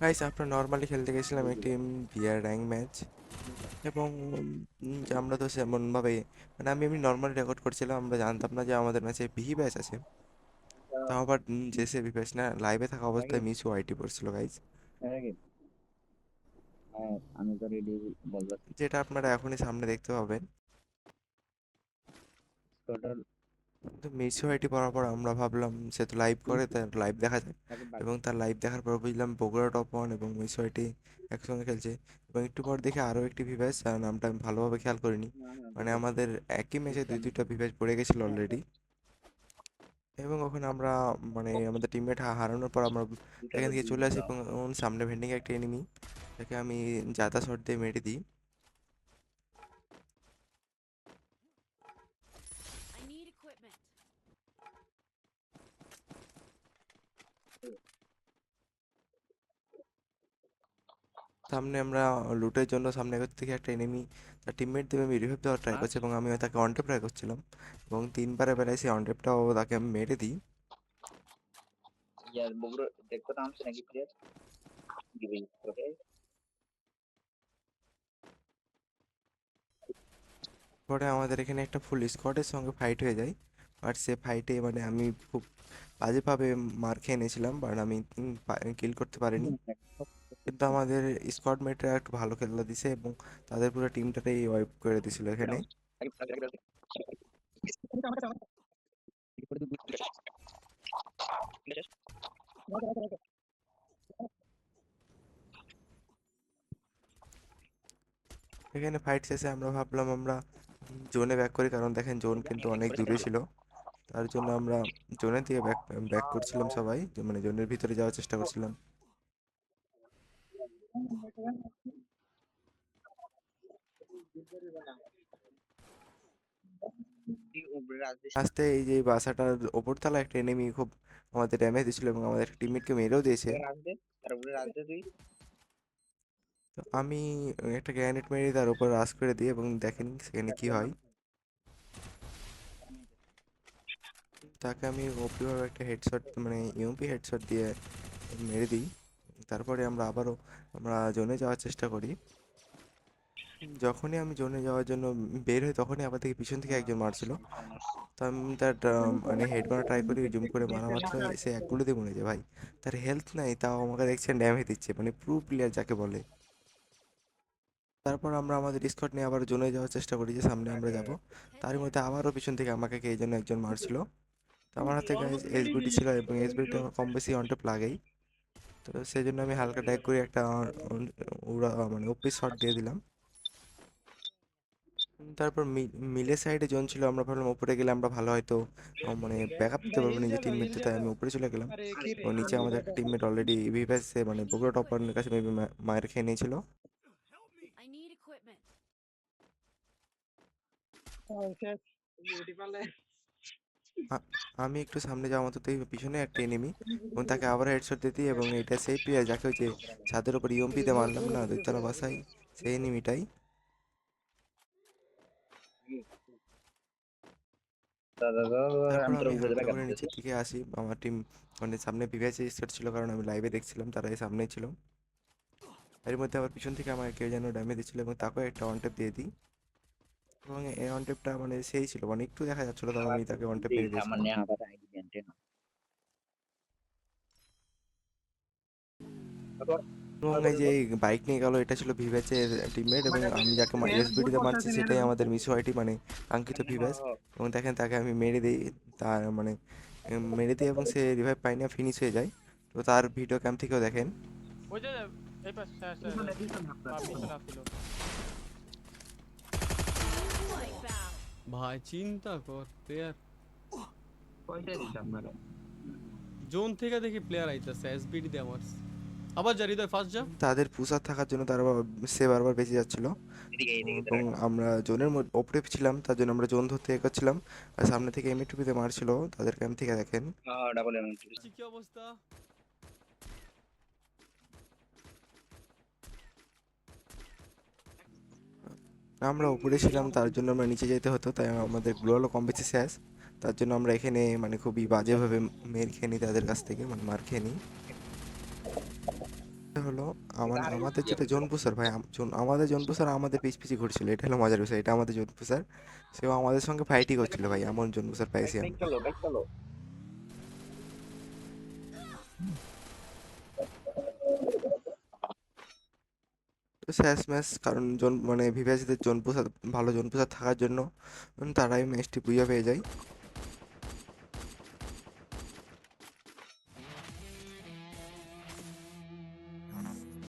Guys আমরা normally খেলতে গেছিলাম একটি বিয়ার র্যাঙ্ক ম্যাচ এবং আমরা তো সেমনভাবে মানে আমি এমনি নর্মালি রেকর্ড করছিলাম, আমরা জানতাম না যে আমাদের ম্যাচে বিহি ব্যাচ আছে। তাও আবার যে সে বিহি না লাইভে থাকা অবস্থায় মিস ওয়াইটি পড়ছিল গাইস যেটা আপনারা এখনই সামনে দেখতে পাবেন। টোটাল তো মিস পড়ার পর আমরা ভাবলাম সে তো লাইভ করে তার লাইভ দেখা যায়। এবং তার লাইভ দেখার পর বুঝলাম বগুড়া টপ ওয়ান এবং মিস ওয়াইটি একসঙ্গে খেলছে। এবং একটু পর দেখে আরও একটি ভিভ্যাস নামটা আমি ভালোভাবে খেয়াল করিনি। মানে আমাদের একই ম্যাচে দুই দুইটা ভিভ্যাস পড়ে গেছিল অলরেডি এবং ওখানে আমরা মানে আমাদের টিমমেট হারানোর পর আমরা এখান থেকে চলে আসি এবং সামনে ভেন্ডিং একটা এনিমি তাকে আমি জাতা শট দিয়ে মেরে দিই। সামনে আমরা লুটের জন্য সামনে থেকে একটা এনিমি তার টিমমেট দেবে আমি রিভাইভ দেওয়ার ট্রাই করছি এবং আমি তাকে অনটেপ ট্রাই করছিলাম এবং তিনবারে বেলায় সেই অনটেপটাও তাকে আমি মেরে দিই। পরে আমাদের এখানে একটা ফুল স্কোয়াডের সঙ্গে ফাইট হয়ে যায়। আর সে ফাইটে মানে আমি খুব বাজেভাবে মার খেয়ে নিয়েছিলাম বাট আমি কিল করতে পারিনি। কিন্তু আমাদের স্কোয়াড মেটরা একটু ভালো খেলা দিছে এবং তাদের পুরো টিমটাকেই ওয়াইপ করে দিছিল এখানে। এখানে ফাইট শেষে আমরা ভাবলাম আমরা জোনে ব্যাক করি কারণ দেখেন জোন কিন্তু অনেক দূরে ছিল। তার জন্য আমরা জোনের দিকে ব্যাক ব্যাক করছিলাম সবাই মানে জোনের ভিতরে যাওয়ার চেষ্টা করছিলাম। আস্তে এই যে বাসাটার ওপর তলা একটা এনিমি খুব আমাদের ড্যামেজ দিয়েছিল এবং আমাদের টিমমেটকে মেরেও দিয়েছে। আমি একটা গ্র্যানেড মেরে তার উপর রাশ করে দিই এবং দেখেন সেখানে কি হয়। তাকে আমি ওপিভাবে একটা হেডশট মানে ইউপি হেডশট দিয়ে মেরে দিই। তারপরে আমরা আবারও, আমরা জোনে যাওয়ার চেষ্টা করি। যখনই আমি জোনে যাওয়ার জন্য বের হই, তখনই আবার থেকে পিছন থেকে একজন মারছিল। তো আমি তার মানে হেড মারা ট্রাই করি জুম করে মারা মাত্র সে এক গুলোতে মরে যায়। ভাই, তার হেলথ নাই, তাও আমাকে দেখছেন ড্যামেজ দিচ্ছে মানে প্রো প্লেয়ার যাকে বলে। তারপর আমরা আমাদের স্কট নিয়ে আবার জোনে যাওয়ার চেষ্টা করি যে সামনে আমরা যাব। তার মধ্যে আবারও পিছন থেকে আমাকে কে যেন একজন মারছিল। আমার হাতে এসবিডি ছিল এবং এসবিডি আমার কম বেশি অনটপ লাগেই। তো সেই জন্য আমি হালকা ট্যাগ করে একটা উড়া মানে ওপি শট দিয়ে দিলাম। তারপর মিলের সাইডে জোন ছিল আমরা ভাবলাম উপরে গেলে আমরা ভালো হয়তো মানে ব্যাকআপ দিতে পারব নিজের টিমমেটকে তাই আমি উপরে চলে গেলাম। ও নিচে আমাদের একটা টিমমেট অলরেডি ভিভাসে মানে বগুড়া টপারের কাছে মেবি মায়ের খেয়ে নিয়েছিল. আমি একটু সামনে যাওয়া মতো দেখি পিছনে একটা এনিমি এবং তাকে আবার হেডশট দিতে এবং এটা সেই প্লেয়ার যাকে ওই যে ছাদের উপর ইএমপিতে মারলাম না দুইতলা বাসায় সেই এনিমিটাই আমি নিচের দিকে আসি আমার টিম মানে সামনে বিভাসে স্টার্ট ছিল কারণ আমি লাইভে দেখছিলাম তারা এই সামনেই ছিল। এর মধ্যে আবার পিছন থেকে আমাকে কেউ যেন ড্যামেজ দিচ্ছিল এবং তাকেও একটা অনটেপ দিয়ে দিই। এবং এই অনটেপটা মানে সেই ছিল মানে একটু দেখা যাচ্ছিল তখন আমি তাকে অনটেপ মেরে দিয়েছিলাম। সামান্য আবার আইডি মেনটেন এবং এই যে বাইক নিয়ে গেল এটা ছিল ভিভ্যাচের টিমমেট এবং আমি যাকে এসবিডিতে মারছি সেটাই আমাদের মিসো আইটি মানে আঙ্কিত ভিভ্যাচ এবং দেখেন তাকে আমি মেরে দিই তার মানে মেরে দিই এবং সে রিভাইভ পাই না ফিনিশ হয়ে যায়। তো তার ভিডিও ক্যাম্প থেকেও দেখেন। ওই যে এই পাশ হ্যাঁ হ্যাঁ হ্যাঁ পিছনে আসছিল Wipeout. ভাই চিন্তা কর প্লেয়ার জোন থেকে দেখি প্লেয়ার আইতাছে এসবিডি দিয়ে আমার। আবার যা হৃদয় ফার্স্ট যা তাদের পুষার থাকার জন্য তারা সে বারবার বেঁচে যাচ্ছিল। এবং আমরা জোনের মধ্যে ওপরে ছিলাম তার জন্য আমরা জোন ধরতে এগোচ্ছিলাম। আর সামনে থেকে এমএ টুপিতে মারছিল তাদের ক্যাম্প থেকে দেখেন। ডাবল কি অবস্থা? আমরা উপরে ছিলাম, তার জন্য আমরা নিচে যেতে হতো, তাই আমাদের গ্লোয়াল কম বেশি শেষ তার জন্য আমরা এখানে মানে খুবই বাজেভাবে মের খেয়ে নিই তাদের কাছ থেকে মানে মার খেয়ে নিই। হলো আমার, আমাদের যেটা জোনপুসার ভাই, আম- আমাদের জোনপুসার আমাদের পিছ পিছি ঘুরছিল, এটা হলো মজার বিষয়, এটা আমাদের জোনপুসার। সেও আমাদের সঙ্গে ফাইটই করছিল ভাই, এমন জোনপুসার পাইছি বাইক আমরা চলো বাইক চলো তো ম্যাচ কারণ জন মানে ভিভাসিদের প্রসাদ ভালো জোনপুসার থাকার জন্য তারাই ম্যাচটি বুঝে পেয়ে যায়।